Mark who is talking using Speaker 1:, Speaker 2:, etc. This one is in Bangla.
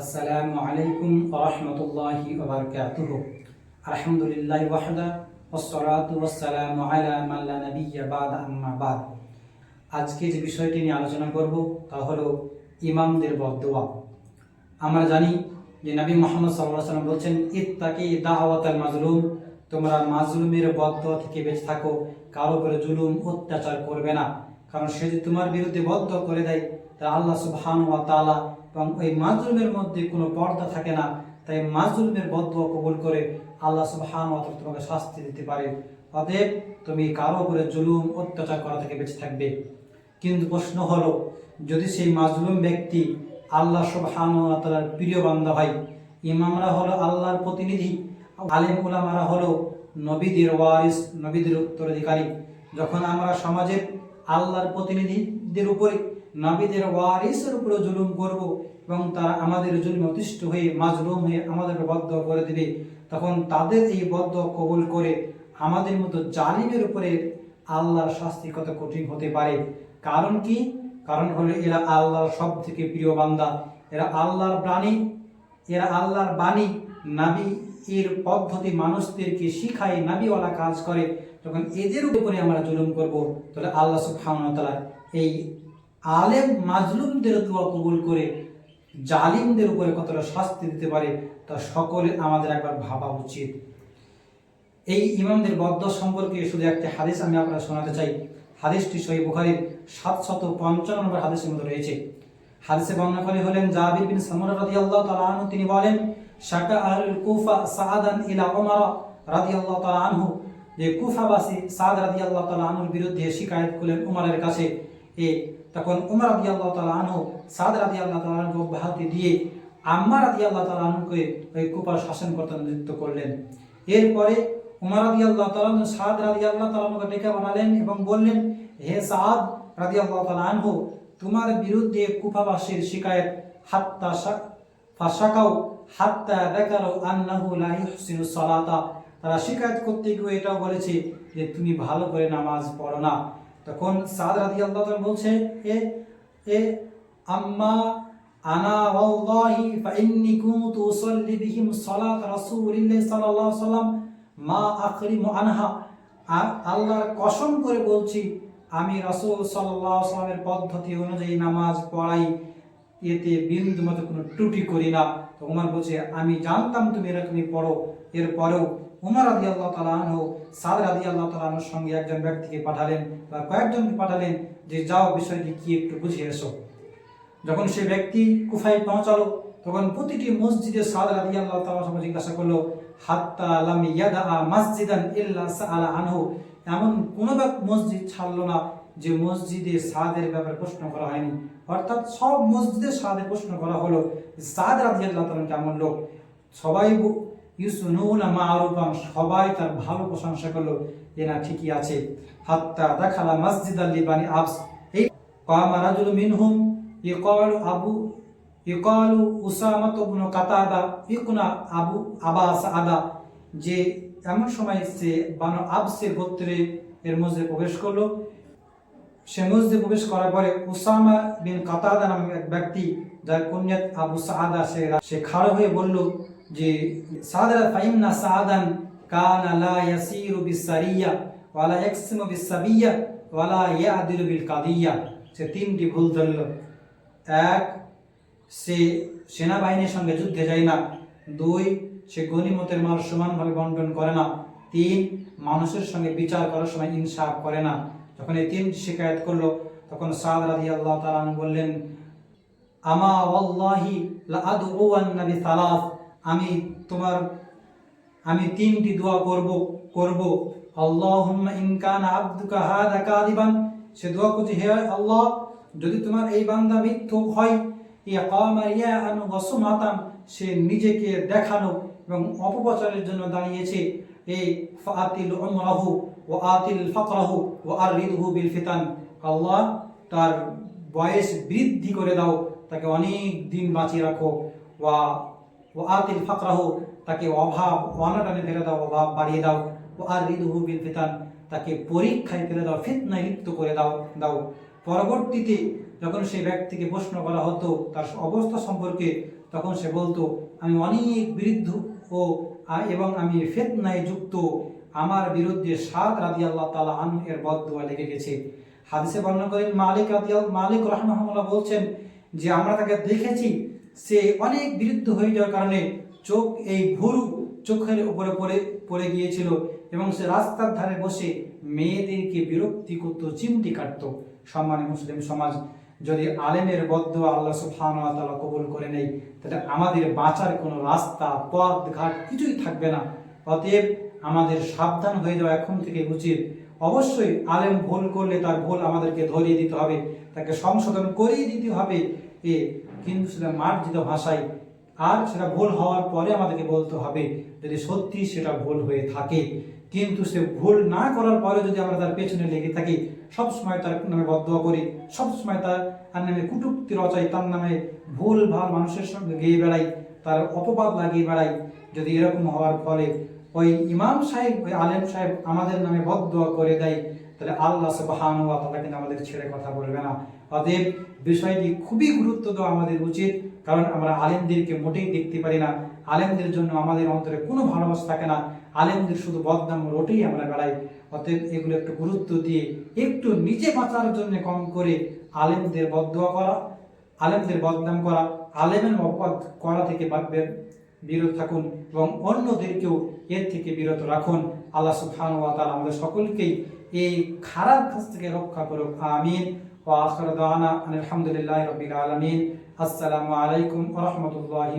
Speaker 1: আসসালামু আলাইকুম রহমতুল্লাহি ওবরকাতুহ আলহামদুলিল্লাহ ওয়াহদা ওসসালাতু ওয়াসসালামু আলা মান লা নাবিয়্যা বা'দা, আম্মা বাদ। আজকে যে বিষয়টি নিয়ে আলোচনা করব তা হলো ইমামদের বদদোয়া। আমরা জানি যে নবী মোহাম্মদ সাল্লাল্লাহু আলাইহি বলছেন, ইত্তাকি দাওয়াতাল মাজলুম, তোমরা মাজলুমের বদদোয়া থেকে বেঁচে থাকো, কারও উপরে জুলুম, অত্যাচার করবে না। কারণ সে যদি তোমার বিরুদ্ধে বদদোয়া করে দেয় তা আল্লাহ সুবহানাহু ওয়া তাআলা এবং ওই মাজলুমের মধ্যে কোনো পর্দা থাকে না। তাই মাজলুমের বদদোয়া কবুল করে আল্লাহ সুবহানাহু ওয়া তাআলা তোমাকে শাস্তি দিতে পারে। অতএব তুমি কারও উপরে জুলুম, অত্যাচার করা থেকে বেঁচে থাকবে। কিন্তু প্রশ্ন হলো, যদি সেই মাজলুম ব্যক্তি আল্লাহ সুবহানাহু ওয়া তাআলার প্রিয় বান্দা হয়, ইমামরা হলো আল্লাহর প্রতিনিধি, আলেম উলামারা হলো নবীদের ওয়ারিস, নবীদের উত্তরাধিকারী। যখন আমরা সমাজের আল্লাহর প্রতিনিধিদের উপরে নবীদের ওয়ারিসের উপরে জুলুম করব এবং তারা আমাদের জুলুম অতিষ্ঠ হয়ে, মাজলুম হয়ে আমাদেরকে বদ্ধ করে দিলে তখন তাদের এই বদ্ধ কবুল করে আমাদের মতো জালিমের উপরে আল্লাহর শাস্তি কত কঠিন হতে পারে? কারণ কি? কারণ হলো এরা আল্লাহর সব থেকে প্রিয় বান্দা। এরা আল্লাহর প্রাণী এরা আল্লাহর বাণী। নাবি এর পদ্ধতি মানুষদেরকে শিখায়, নাবিওয়ালা কাজ করে। তখন এদের উপরে আমরা জুলুম করব। তাহলে আল্লাহ সুবহানাহু ওয়া এই আলেম মাজলুমদের দোয়া কবুল করে, জালিমদের উপরে কতটা শাস্তি দিতে পারে, তা সকলে আমাদের একবার ভাবা উচিত। এই ইমামদের বদ্ধ সম্পর্কে শুধু একটা হাদিস আমি আপনারা শোনাতে চাই। হাদিসটি সহি বুখারীর সাতশত পঞ্চান্ন নম্বর হাদিসের মধ্যে রয়েছে। হাদিসে বর্ণনা করে হলেন, জাবির বিন সামুরা রাদিয়াল্লাহু তাআলা আনহু, তিনি বলেন, শাকা আহলুল কুফা সাআদান ইলা উমর রাদিয়াল্লাহু তাআলা আনহু। যে কুফাবাসী সাদ রাদিয়াল্লাহু তাআলা আনহুর বিরুদ্ধে শিকায়ত করলেন উমরের কাছে। এ, তখন উমর রাদিয়াল্লাহু তাআলা আনহু, সাদ রাদিয়াল্লাহু তাআলা আনহু অব্যাহতি দিয়ে আম্মা রাদিয়াল্লাহু তাআলা আনহুকে ওই কুফার শাসনকর্তা নিযুক্ত করলেন। এরপরে উমর রাদিয়াল্লাহু তাআলা আনহু, সাদ রাদিয়াল্লাহু তাআলা আনহুকে ডেকে বানালেন এবং বললেন, হে সাদ রাদিয়াল্লাহু তাআলা আনহু, তোমার বিরুদ্ধে কুফাবাসীর শিকায়ত, হাত্তা ফাশাকাও, হাত্তা দেখারো আন্নাহু লা ইহসিনু সালাতা। তারা শিকায়ত করতে গিয়ে এটাও বলেছে যে, তুমি ভালো করে নামাজ পড়ো না। তখন সাদ রাদি আল্লাহ বলছে, এ এ, আম্মা আনা ওয়াল্লাহি ফাইন্নি কুনতু উসাল্লি বিহিম সালাত রাসূলিল্লাহ সাল্লাল্লাহু আলাইহি মা আখরিমু আনহা। আল্লাহর কসম করে বলছি, আমি রাসূল সাল্লাল্লাহু আলাইহি পদ্ধতি অনুযায়ী নামাজ পড়াই এতে বিন্দু মতো কোনো ত্রুটি করি না। তো উমর বলছে, আমি জানতাম তুমি এরকমই পড়ো। এরপরেও উমর রাদি আল্লাহ তালা আনহু, সাদ রাদি আল্লাহ তালা আনহুর সঙ্গে একজন ব্যক্তিকে পাঠালেন বা কয়েকজনকে পাঠালেন যে, যাও বিষয়টি কি একটু বুঝিয়ে এসো। যখন সে ব্যক্তি কুফায় পৌঁছালো, তখন প্রতিটি মসজিদে সাদ রাদি আল্লাহ তালা সঙ্গে জিজ্ঞাসা করল, হাত্তা লাম ইয়াদা মসজিদান ইল্লা সাআলা আনহু। এমন কোনো মসজিদ ছাড়লো না। যে মসজিদে সাদের ব্যাপারে প্রশ্ন করা হয়নি। অর্থাৎ সব মসজিদে সাদের প্রশ্ন করা হলো সাদ রাজি কেমন লোক। সবাই মা আরুপাম সবাই তার ভালো প্রশংসা করল যে না, ঠিকই আছে। হাত্তা দেখালা মসজিদ আল্লি বানি আবস। এই আবু ইকুনা আবু আবাস আদা যে এমন সময় সে বানো আবসের গোত্রে এর মধ্যে প্রবেশ করল। সে মসজিদে প্রবেশ করার পরে উসামা বিন কাতাদা নামে এক ব্যক্তি, যার কুনিয়াত আবু সাহাদা সে সে খাড়ো হয়ে বলল যে সাদারা ফাইমনা সাদান কানা লা ইয়াসিরু বিসারিয়া ওয়ালা ইয়াকসিমু বিসাবিয়া ওয়ালা ইয়াদিলু বিল কাদিয়া সে তিনটি ভুল ধরল। এক, সে সেনাবাহিনীর সঙ্গে যুদ্ধে যায় না। দুই, সে গনিমতের মাল সমানভাবে বন্টন করে না। তিন, মানুষের সঙ্গে বিচার করার সময় ইনসাফ করে না। যখন এই তিন শিকায়ত করল, তখন সাদ রাজি আল্লাহ তালান বললেন, আমা ওয়াল্লাহি লা আদউয়ান নবী সালাস আমি তোমার, আমি তিনটি দোয়া করব করব। আল্লাহুম্মা ইন কানা আবদুকা হাদা কাদিবান সে দোয়া করছে, হে আল্লাহ, যদি তোমার এই বান্দা মিথ্যুক হয় ইয়াকামা রিয়াআন ওয়া সুমাতান, সে নিজেকে দেখানো এবং অপপ্রচারের জন্য দাঁড়িয়েছে। এই ফাতিল উমরাহু ও আতিল ফাকরাহু ও আর রিদহু বিল ফিতান। আল্লাহ তার বয়স বৃদ্ধি করে দাও, তাকে অনেক দিন বাঁচিয়ে রাখো। ওয়া ও আতিল ফাকরাহু, তাকে অভাব, অনাটানে ফেলে দাও, অভাব বাড়িয়ে দাও। ও আর রিদহু বিল ফিতান, তাকে পরীক্ষায় ফেলে দাও ফিতনায় লিপ্ত করে দাও দাও। পরবর্তীতে যখন সেই ব্যক্তিকে প্রশ্ন করা হতো, তার অবস্থা সম্পর্কে, তখন সে বলতো, আমি অনেক বৃদ্ধ ও এবং আমি ফেতনায় যুক্ত। আমার বিরুদ্ধে সাত রাদি আল্লাহ তালা আন এর বদুয়া লেগে গেছে। হাদিসে বর্ণনা করেন মালিক রাদি মালিক রহমাহুল্লাহ বলছেন যে, আমরা তাকে দেখেছি, সে অনেক বিরুদ্ধ হয়ে যাওয়ার কারণে চোখ এই ভুরু চোখের উপরে পড়ে পড়ে গিয়েছিল এবং সে রাস্তার ধারে বসে মেয়েদেরকে বিরক্তি করতো, চিমটি কাটতো। সম্মানী মুসলিম সমাজ, যদি আলেমের বদ্ধ আল্লাহ সুবহান ওয়া তাআলা কবুল করে নেই তাহলে আমাদের বাঁচার কোনো রাস্তা, পথ, ঘাট কিছুই থাকবে না। অতএব আমাদের সাবধান হয়ে যাওয়া এখন থেকে উচিত। অবশ্যই আলেম ভুল করলে তার ভুল আমাদেরকে ধরিয়ে দিতে হবে, তাকে সংশোধন করিয়ে দিতে হবে। এ কিন্তু সেটা মার্জিত ভাষায় আর সেটা ভুল হওয়ার পরে আমাদেরকে বলতে হবে, যদি সত্যি সেটা ভুল হয়ে থাকে। কিন্তু সে ভুল না করার পরে যদি আমরা তার পেছনে লেগে থাকি, সব সময় তার নামে বদয়া করি, সব সময় তার তার নামে কুটুক্তি রচাই, তার নামে ভুল ভালো মানুষের সঙ্গে গিয়ে বেড়াই, তার অপবাদ লাগিয়ে বেড়াই, যদি এরকম হওয়ার ফলে ওই ইমাম সাহেব, ওই আলেম সাহেব আমাদের নামে বদয়া করে দেয়, তাহলে আল্লাহ সুবহান ওয়া তাআলা কিন্তু আমাদের ছেড়ে কথা বলবে না। অতএব বিষয়টি খুবই গুরুত্ব দেওয়া আমাদের উচিত, কারণ আমরা আলেমদেরকে মোটেই দেখতে পারি না। আলেমদের জন্য আমাদের অন্তরে কোনো ভালোবাসা থাকে না। আলেমদের শুধু বদনাম রোটেই আমরা বেড়াই। অতএব এগুলো একটু গুরুত্ব দিয়ে একটু নিচে বাঁচার জন্য কম করে আলেমদের বদয়া করা, আলেমদের বদনাম করা, আলেমের অপবাদ করা থেকে বিরত থাকুন এবং অন্যদেরকেও এর থেকে বিরত রাখুন। আল্লাহ সুফান ওয়া তাআলা আমাদের সকলকেই এই খারাপ কাজ থেকে রক্ষা করুক। আমিন। ওয়া আখির দাওয়ানা আলহামদুলিল্লাহি রাব্বিল আলামিন। আসসালামু আলাইকুম ওয়া রাহমাতুল্লাহি